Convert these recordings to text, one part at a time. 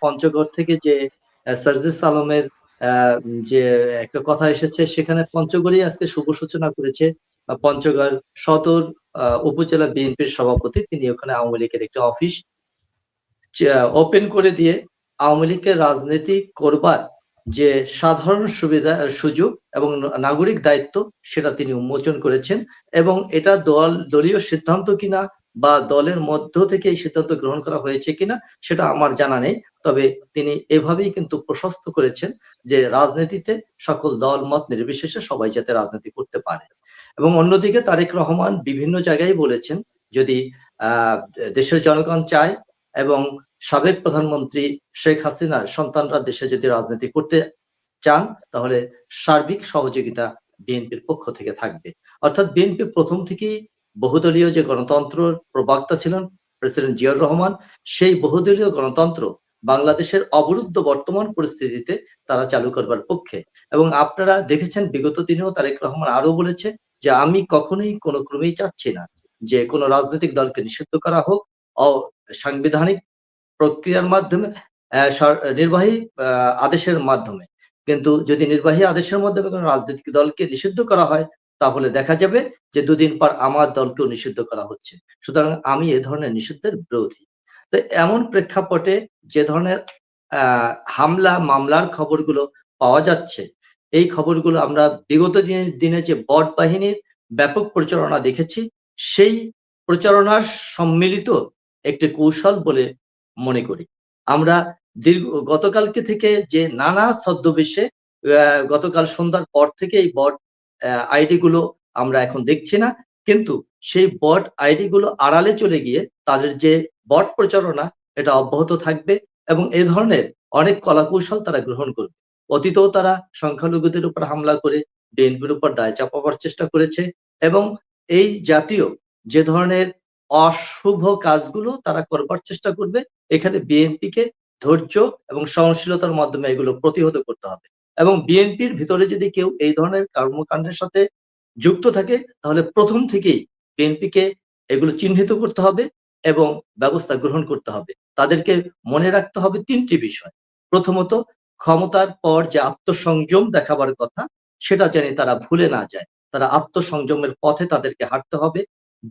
পঞ্চগড় থেকে যে সার্জিস আলমের আহ, যে একটা কথা এসেছে সেখানে পঞ্চগড়ই আজকে শুভ সূচনা করেছে পঞ্চগড় সদর উপজেলা বিএনপির সভাপতি তিনি ওখানে আওয়ামী লীগের একটি অফিস ওপেন করে দিয়ে আওয়ামী লীগকে রাজনীতি করবার যে সাধারণ সুবিধা সুযোগ এবং নাগরিক দায়িত্ব সেটা তিনি উন্মোচন করেছেন এবং এটা দল দলীয় সিদ্ধান্ত কিনা বা দলের মধ্য থেকে এই সিদ্ধান্ত গ্রহণ করা হয়েছে কিনা সেটা আমার জানা নেই। তবে তিনি এভাবেই কিন্তু প্রশস্ত করেছেন যে রাজনীতিতে সকল দল, মত নির্বিশেষে সবাই যাতে রাজনীতি করতে পারে। এবং অন্যদিকে তারেক রহমান বিভিন্ন জায়গায় বলেছেন, যদি দেশের জনগণ চায় এবং সাবেক প্রধানমন্ত্রী শেখ হাসিনার সন্তানরা দেশে যদি রাজনীতি করতে চান, তাহলে সার্বিক সহযোগিতা বিএনপির পক্ষ থেকে থাকবে। অর্থাৎ বিএনপি প্রথম থেকেই বহুদলীয় যে গণতন্ত্র প্রবক্তা ছিলেন প্রেসিডেন্ট জিয়াউর রহমান, সেই বহুদলীয় গণতন্ত্র বাংলাদেশের অবরুদ্ধ বর্তমান পরিস্থিতিতে তারা চালু করবার পক্ষে। এবং আপনারা দেখেছেন, বিগত দিনেও তারেক রহমান আরও বলেছে যে, আমি কখনোই কোনো ক্রমেই চাচ্ছি না যে, কোনো রাজনৈতিক দলকে নিষিদ্ধ করা হোক সাংবিধানিক প্রক্রিয়ার মাধ্যমে নির্বাহী আদেশের মাধ্যমে। কিন্তু যদি নির্বাহী আদেশের মাধ্যমে কোনো রাজনৈতিক দলকে নিষিদ্ধ করা হয় তাহলে দেখা যাবে যে দুদিন পর আমার দলকেও নিষিদ্ধ করা হচ্ছে। সুতরাং আমি এ ধরনের নিষিদ্ধের বিরোধী। তো এমন প্রেক্ষাপটে যে ধরনের হামলা, মামলার খবরগুলো পাওয়া যাচ্ছে, এই খবরগুলো আমরা বিগত দিনে যে বট বাহিনীর ব্যাপক প্রচারণা দেখেছি, সেই প্রচারণার সম্মিলিত একটি কৌশল বলে মনে করি। আমরা দীর্ঘ, গতকালকে থেকে যে নানা ছদ্মবেশে গতকাল সন্ধ্যার পর থেকে এই বট আইডি গুলো আমরা এখন দেখছি না। কিন্তু সেই বট আইডি গুলো আড়ালে চলে গিয়ে তাদের যে বট প্রচারণা, এটা অব্যাহত থাকবে এবং এ ধরনের অনেক কলাকৌশল তারা গ্রহণ করবে। অতীতেও তারা সংখ্যালঘুদের উপর হামলা করে বিএনপির উপর দায় চাপাবার চেষ্টা করেছে এবং এই জাতীয় যে ধরনের অশুভ কাজগুলো তারা করবার চেষ্টা করবে, এখানে বিএনপিকে ধৈর্য এবং সহনশীলতার মাধ্যমে এগুলো প্রতিহত করতে হবে। এবং বিএনপির ভিতরে যদি কেউ এই ধরনের কর্মকাণ্ডের সাথে যুক্ত থাকে, তাহলে প্রথম থেকেই বিএনপিকে এগুলো চিহ্নিত করতে হবে এবং ব্যবস্থা গ্রহণ করতে হবে। তাদেরকে মনে রাখতে হবে তিনটি বিষয়। প্রথমত, ক্ষমতার পর যে আত্মসংযম দেখাবার কথা, সেটা জানি তারা ভুলে না যায়। তারা আত্মসংযমের পথে তাদেরকে হাঁটতে হবে।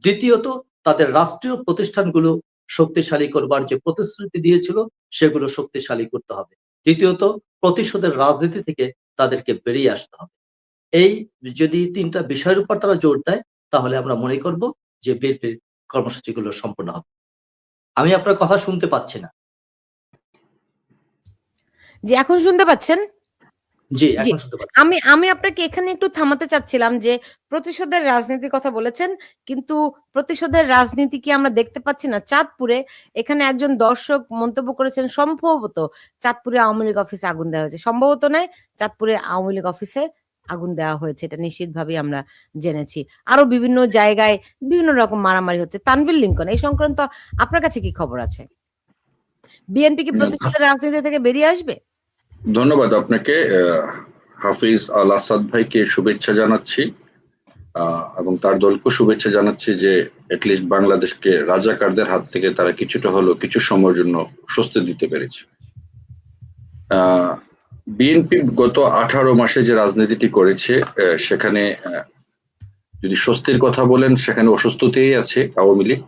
দ্বিতীয়ত, তাদের রাষ্ট্রীয় প্রতিষ্ঠানগুলো শক্তিশালী করবার যে প্রতিশ্রুতি দিয়েছিল, সেগুলো শক্তিশালী করতে হবে। তৃতীয়ত প্রতিশোধের রাজনীতি থেকে তাদেরকে বেরিয়ে আসতে হবে। এই যদি তিনটা বিষয়ের উপর তারা জোর দেয়, তাহলে আমরা মনে করব যে বিএনপির কর্মসূচিগুলো সম্পূর্ণ হবে। আমি আপনার কথা শুনতে পাচ্ছি না। যে এখন শুনতে পাচ্ছেন? জি আমি আমি আপনাকে এখানে একটু থামাতে চাচ্ছিলাম যে প্রতিশোধের রাজনীতির কথা বলেছেন কিন্তু প্রতিশোধের রাজনীতি কি আমরা দেখতে পাচ্ছি না? চাঁদপুরে এখানে একজন দর্শক মন্তব্য করেছেন সম্ভবত চাঁদপুরে আওয়ামী লীগ অফিসে আগুন দেওয়া হয়েছে। সম্ভবত নয় চাঁদপুরে আওয়ামী লীগ অফিসে আগুন দেওয়া হয়েছে এটা নিশ্চিতভাবে আমরা জেনেছি। আরও বিভিন্ন জায়গায় বিভিন্ন রকম মারামারি হচ্ছে। তানভীর লিঙ্কন এই সংক্রান্ত আপনার কাছে কি খবর আছে? বিএনপি কি। প্রতিশোধের রাজনীতি থেকে বেরিয়ে আসবে? ধন্যবাদ আপনাকে হাফিজ আল আসাদ ভাইকে শুভেচ্ছা জানাচ্ছি এবং তার দলকে শুভেচ্ছা জানাচ্ছি যে লিস্ট বাংলাদেশকে রাজাকারদের হাত থেকে তারা কিছুটা হলো কিছু সময়ের জন্য স্বস্তি দিতে পেরেছে। বিএনপি গত আঠারো মাসে যে রাজনীতিটি করেছে সেখানে যদি স্বস্তির কথা বলেন, সেখানে অসুস্থতেই আছে আওয়ামী লীগ,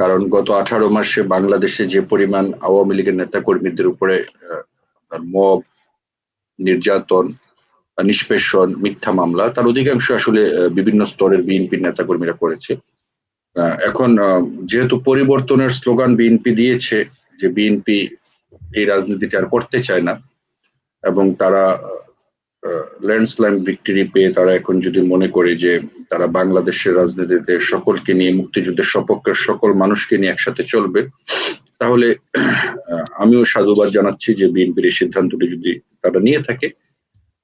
কারণ গত আঠারো মাসে বাংলাদেশে যে পরিমাণ আওয়ামী লীগের নেতা কর্মীদের উপরে আহ, তার মব নির্যাতন নিষ্পেষণ মিথ্যা মামলা তার অধিকাংশ আসলে বিভিন্ন স্তরের বিএনপির নেতাকর্মীরা করেছে। এখন যেহেতু পরিবর্তনের স্লোগান বিএনপি দিয়েছে যে বিএনপি এই রাজনীতিটা আর করতে চায় না এবং তারা ল্যান্ডস্লাইম ভিক্টরি পেয়ে তারা এখন যদি মনে করে যে তারা বাংলাদেশের রাজনীতিতে সকলকে নিয়ে, মুক্তিযুদ্ধের সপক্ষের সকল মানুষকে নিয়ে একসাথে চলবে, তাহলে আমিও সাধুবাদ জানাচ্ছি যে বিএনপির এই সিদ্ধান্তটি যদি তারা নিয়ে থাকে।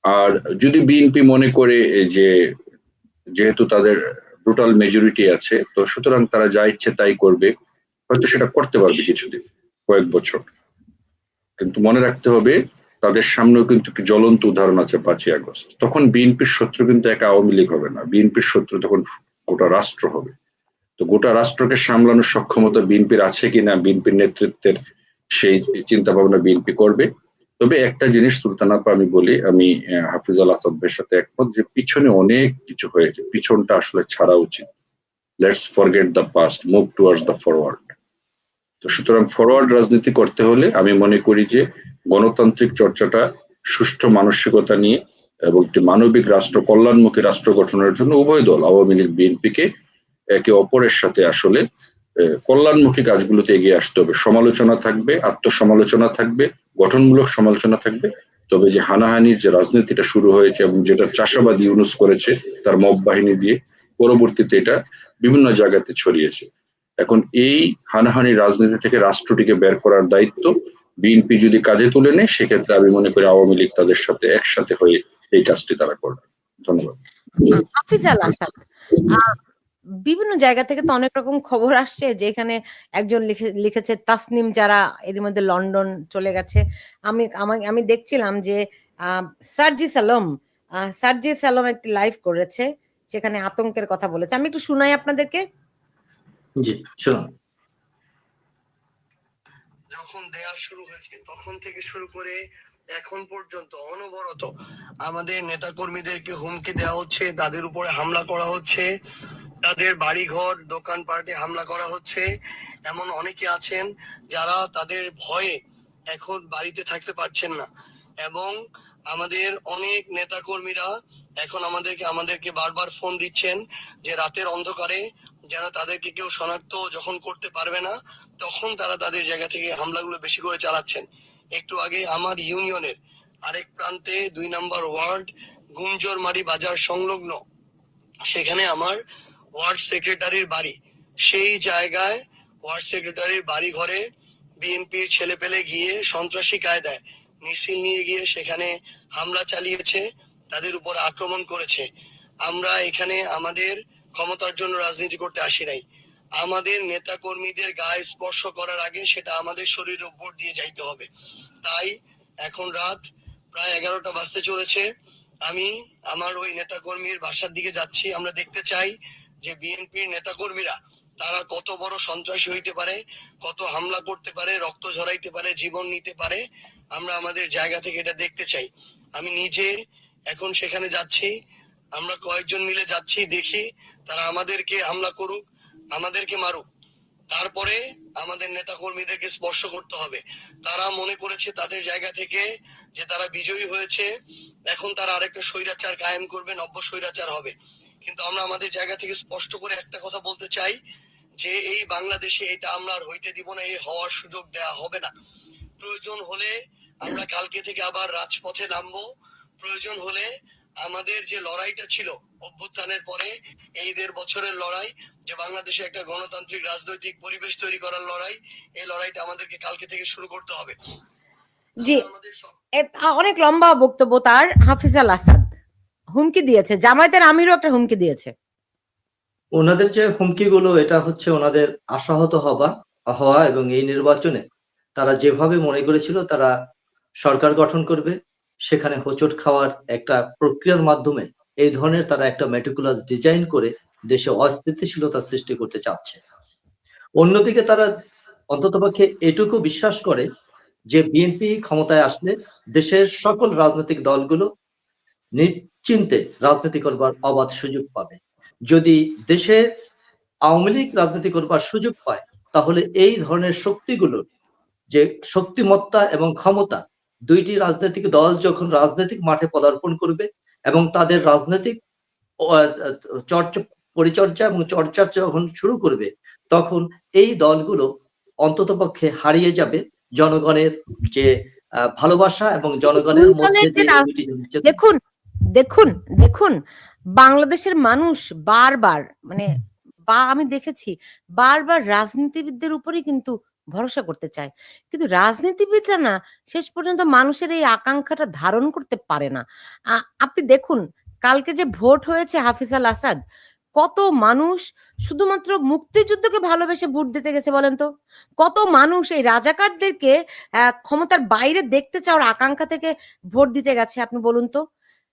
আর যদি বিএনপি মনে করে যে যেহেতু তাদের টোটাল মেজরিটি আছে, তো সুতরাং তারা যা ইচ্ছে তাই করবে, হয়তো সেটা করতে পারবে কিছুদিন, কয়েক বছর। কিন্তু মনে রাখতে হবে তাদের সামনেও কিন্তু একটি জ্বলন্ত উদাহরণ আছে পাঁচই আগস্ট। তখন বিএনপির শত্রু কিন্তু একা আওয়ামী লীগ হবে না। বিএনপির শত্রু তখন গোটা রাষ্ট্র হবে। তো গোটা রাষ্ট্রকে সামলানোর সক্ষমতা বিএনপির আছে কিনা, বিএনপির নেতৃত্বের সেই চিন্তা ভাবনা বিএনপি করবে। তবে একটা জিনিস সুলতানাপা আমি বলি, আমি আসাদ ভাইয়ের সাথে একমত যে পিছনে অনেক কিছু হয়েছে। পিছনটা আসলে ছাড়া উচিত। Let's forget the past move towards the forward তো সুতরাং ফরওয়ার্ড রাজনীতি করতে হলে আমি মনে করি যে গণতান্ত্রিক চর্চাটা সুষ্ঠু মানসিকতা নিয়ে এবং একটি মানবিক রাষ্ট্র, কল্যাণমুখী রাষ্ট্র গঠনের জন্য উভয় দল, আওয়ামী লীগ, বিএনপিকে একে অপরের সাথে আসলে কল্যাণমুখী কাজগুলোতে এগিয়ে আসতে হবে। সমালোচনা থাকবে, আত্মসমালোচনা থাকবে, গঠনমূলক সমালোচনা থাকবে। তবে যে হানাহানির যে রাজনীতিটা শুরু হয়েছে এবং যেটা চাষাবাদ ইউনুস করেছে, তার মব বাহিনী দিয়ে পরবর্তীতে এটা বিভিন্ন জায়গাতে ছড়িয়েছে। এখন এই হানাহানি রাজনীতি থেকে রাষ্ট্রটিকে বের করার দায়িত্ব বিএনপি যদি কাজে তুলে নেয় সেক্ষেত্রে আমি মনে করি আওয়ামী লীগ তাদের সাথে একসাথে হয়ে এই কাজটি তারা করবে। ধন্যবাদ। হাফিজ আল আসাদ বিভিন্ন জায়গা থেকে তো অনেক রকম খবর আসছে যে এখানে একজন লিখে লিখেছে তাসনিম যারা এর মধ্যে লন্ডন চলে গেছে। আমি আমাকে আমি দেখছিলাম যে আহ, সার্জি সালম আহ, সার্জি সালম একটি লাইভ করেছে সেখানে আতঙ্কের কথা বলেছে। আমি একটু শুনাই আপনাদেরকে। জি শুনুন। যখন দেয়া শুরু হয়েছে, তখন থেকে শুরু করে এখন পর্যন্ত অনবরত আমাদের নেতা কর্মীদেরকে হুমকি দেওয়া হচ্ছে, তাদের উপরে হামলা করা হচ্ছে, তাদের বাড়িঘর, দোকানপাটে হামলা করা হচ্ছে। এমন অনেকে আছেন যারা তাদের ভয়ে এখন বাড়িতে থাকতে পারছেন না। এবং আমাদের অনেক নেতা কর্মীরা এখন আমাদেরকে আমাদেরকে বারবার ফোন দিচ্ছেন যে রাতের অন্ধকারে যেন তাদেরকে কেউ শনাক্ত যখন করতে পারবে না, তখন তারা তাদের জায়গা থেকে হামলাগুলো বেশি করে চালাচ্ছেন। একটু আগে আমার ইউনিয়নের আরেক প্রান্তে দুই নম্বর ওয়ার্ড গুঞ্জরমারি বাজার সংলগ্ন, সেখানে আমার ওয়ার্ড সেক্রেটারির বাড়ি। সেই জায়গায় ওয়ার্ড সেক্রেটারির বাড়ি ঘরে বিএনপির ছেলে পেলে গিয়ে সন্ত্রাসী কায়দায় মিছিল নিয়ে গিয়ে সেখানে হামলা চালিয়েছে, তাদের উপর আক্রমণ করেছে। আমরা এখানে আমাদের ক্ষমতার জন্য রাজনীতি করতে আসি নাই। আমাদের নেতা কর্মীদের গায়ে স্পর্শ করার আগে সেটা আমাদের শরীরের উপর দিয়ে যাইতে হবে। তাই এখন রাত প্রায় এগারোটা বাজতে চলেছে। আমি আমার ওই নেতা কর্মীর বাসার দিকে যাচ্ছি। আমরা দেখতে চাই যে বিএনপির নেতা কর্মীরা তারা কত বড় সন্ত্রাসী হইতে পারে, কত হামলা করতে পারে, রক্ত ঝরাইতে পারে, জীবন নিতে পারে। আমরা আমাদের জায়গা থেকে এটা দেখতে চাই। আমি নিজে এখন সেখানে যাচ্ছি, আমরা কয়েকজন মিলে যাচ্ছি, দেখি তারা আমাদেরকে হামলা করুক, আমাদেরকে মারুক। তারপরে আমাদের নেতা কর্মীদেরকে স্পর্শ করতে হবে। তারা মনে করেছে তাদের জায়গা থেকে যে তারা বিজয়ী হয়েছে, এখন তারা আরেকটা স্বৈরাচার কায়েম করবে নব্য স্বৈরাচার হবে। কিন্তু আমরা আমাদের জায়গা থেকে স্পষ্ট করে একটা কথা বলতে চাই যে, এই বাংলাদেশে এটা আমরা আর হইতে দিব না, এই হওয়ার সুযোগ দেয়া হবে না প্রয়োজন হলে আমরা কালকে থেকে আবার রাজপথে নামবো। প্রয়োজন হলে আমাদের যে লড়াইটা ছিল অভ্যুত্থানের পরে এই দেড় বছরের লড়াই যে বাংলাদেশে একটা গণতান্ত্রিক রাজনৈতিক পরিবেশ তৈরি করার লড়াই এই লড়াইটা আমাদেরকে কালকে থেকে শুরু করতে হবে। জি। অনেক লম্বা বক্তব্য তার হাফিজ আল আসাদ। হুমকি দিয়েছে। জামায়াতের আমিরও একটা হুমকি দিয়েছে। ওনাদের যে হুমকিগুলো এটা হচ্ছে ওনাদের আশাহত হওয়া হওয়া এবং এই নির্বাচনে তারা যেভাবে মনে করেছিল তারা সরকার গঠন করবে, সেখানে হোঁচট খাওয়ার একটা প্রক্রিয়ার মাধ্যমে এই ধরনের তারা একটা মেটিকুলাস ডিজাইন করে দেশে অস্থিতিশীলতা সৃষ্টি করতে চাচ্ছে। অন্যদিকে তারা অন্ততপক্ষে এটুকু বিশ্বাস করে যে বিএনপি ক্ষমতায় আসলে দেশের সকল রাজনৈতিক দলগুলো নিশ্চিন্তে রাজনীতি করবার অবাধ সুযোগ পাবে। যদি দেশে আওয়ামী লীগ রাজনীতি করবার সুযোগ পায়, তাহলে এই ধরনের শক্তিগুলোর যে শক্তিমত্তা এবং ক্ষমতা দুইটি রাজনৈতিক দল যখন রাজনৈতিক মাঠে পদার্পণ করবে এবং তাদের রাজনৈতিক চর্চা পরিচর্যা এবং চর্চা যখন শুরু করবে তখন এই দলগুলো অন্ততপক্ষে হারিয়ে যাবে জনগণের যে ভালোবাসা এবং জনগণের মধ্যে দেখুন দেখুন দেখুন বাংলাদেশের মানুষ বারবার মানে বা আমি দেখেছি বারবার রাজনীতিবিদদের উপরেই কিন্তু ভরসা করতে চায়। কিন্তু রাজনীতিবিদরা না শেষ পর্যন্ত মানুষের এই আকাঙ্ক্ষাটা ধারণ করতে পারে না। আপনি দেখুন কালকে যে ভোট হয়েছে হাফিজ আল আসাদ কত মানুষ শুধুমাত্র মুক্তিযুদ্ধকে ভালোবেসে ভোট দিতে গেছে বলেন তো? কত মানুষ এই রাজাকারদেরকে আহ, ক্ষমতার বাইরে দেখতে চাওয়ার আকাঙ্ক্ষা থেকে ভোট দিতে গেছে আপনি বলুন তো?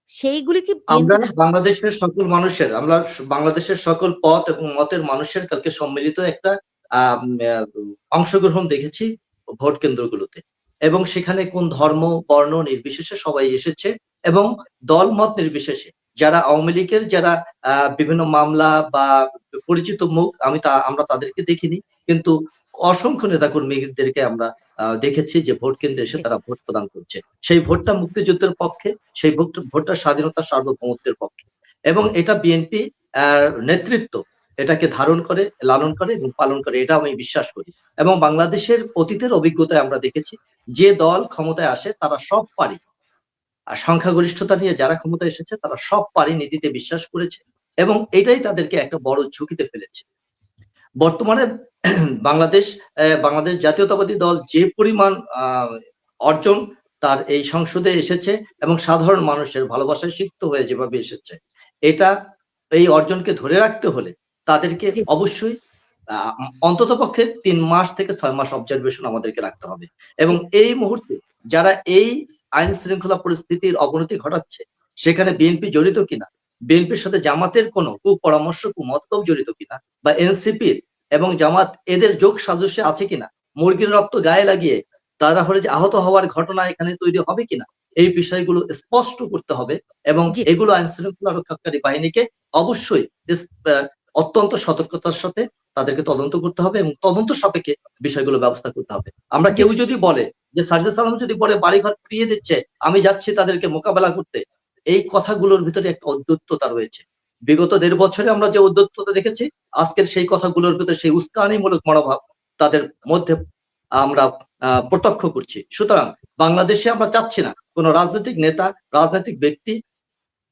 সেইগুলি কি আমরা বাংলাদেশের সকল মানুষের আমরা বাংলাদেশের সকল পথ এবং মতের মানুষের কালকে সম্মিলিত একটা অংশগ্রহণ দেখেছি ভোট কেন্দ্রগুলোতে। এবং সেখানে কোন ধর্ম, বর্ণ নির্বিশেষে সবাই এসেছে এবং দল মত নির্বিশেষে। যারা আওয়ামী লীগের, যারা বিভিন্ন মামলা বা পরিচিত মুখ, আমি তা, আমরা তাদেরকে দেখিনি। কিন্তু অসংখ্য নেতাকর্মীদেরকে আমরা দেখেছি যে ভোট কেন্দ্রে এসে তারা ভোট প্রদান করছে। সেই ভোটটা মুক্তিযুদ্ধের পক্ষে, সেই ভোট, ভোটটা স্বাধীনতা সার্বভৌমত্বের পক্ষে। এবং এটা বিএনপি নেতৃত্ব এটাকে ধারণ করে, লালন করে এবং পালন করে এটা আমি বিশ্বাস করি। এবং বাংলাদেশের অতীতের অভিজ্ঞতায় আমরা দেখেছি, যে দল ক্ষমতায় আসে তারা সব পারি। আর সংখ্যাগরিষ্ঠতা নিয়ে যারা ক্ষমতায় এসেছে, তারা সব পারি নীতিতে বিশ্বাস করেছে এবং এটাই তাদেরকে একটা বড় ঝুঁকিতে ফেলেছে। বর্তমানে বাংলাদেশ বাংলাদেশ জাতীয়তাবাদী দল যে পরিমাণ অর্জন তার এই সংসদে এসেছে এবং সাধারণ মানুষের ভালোবাসায় সিক্ত হয়ে যেভাবে এসেছে, এটা এই অর্জনকে ধরে রাখতে হলে তাদেরকে অবশ্যই অন্তত পক্ষে তিন মাস থেকে ছয় মাস অবজারভেশন আমাদেরকে রাখতে হবে। এবং এই মুহূর্তে যারা এই আইন শৃঙ্খলা পরিস্থিতির অবনতি ঘটাচ্ছে সেখানে বিএনপি জড়িত কিনা বিএনপির সাথে জামাতের কোনো কুপরামর্শ কুমতলব জড়িত কিনা বা এনসিপির এবং জামাত এদের যোগ সাজস্যে আছে কিনা মুরগির রক্ত গায়ে লাগিয়ে তারা হলে যে আহত হওয়ার ঘটনা এখানে তৈরি হবে কিনা এই বিষয়গুলো স্পষ্ট করতে হবে এবং এগুলো আইন শৃঙ্খলা রক্ষাকারী বাহিনীকে অবশ্যই অত্যন্ত সতর্কতার সাথে তাদেরকে তদন্ত করতে হবে এবং তদন্ত সাপেক্ষে বিষয়গুলো ব্যবস্থা করতে হবে। আমরা কেউ যদি বলে যে সার্জেস সালাম যদি বলে বাড়িঘর ফিরিয়ে দিচ্ছে আমি যাচ্ছি তাদেরকে মোকাবেলা করতে এই কথাগুলোর ভিতরে একটা অদ্যুত্ততা রয়েছে। বিগত দেড় বছরে আমরা যে উদ্যত্ততা দেখেছি আজকের সেই কথাগুলোর ভিতরে সেই উস্কানিমূলক মনোভাব তাদের মধ্যে আমরা আহ, প্রত্যক্ষ করছি। সুতরাং বাংলাদেশে আমরা চাচ্ছি না কোন রাজনৈতিক নেতা রাজনৈতিক ব্যক্তি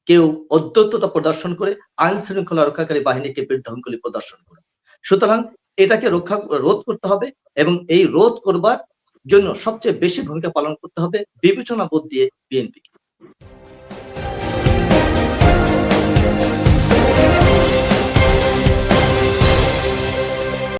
কেউ অদ্যত্ততা প্রদর্শন করে আইন শৃঙ্খলা রক্ষাকারী বাহিনীকে বিধ্বংসলী প্রদর্শন করে। সুতরাং এটাকে রক্ষা, রোধ করতে হবে এবং এই রোধ করবার জন্য সবচেয়ে বেশি ভূমিকা পালন করতে হবে বিবেচনা বোধ দিয়ে বিএনপি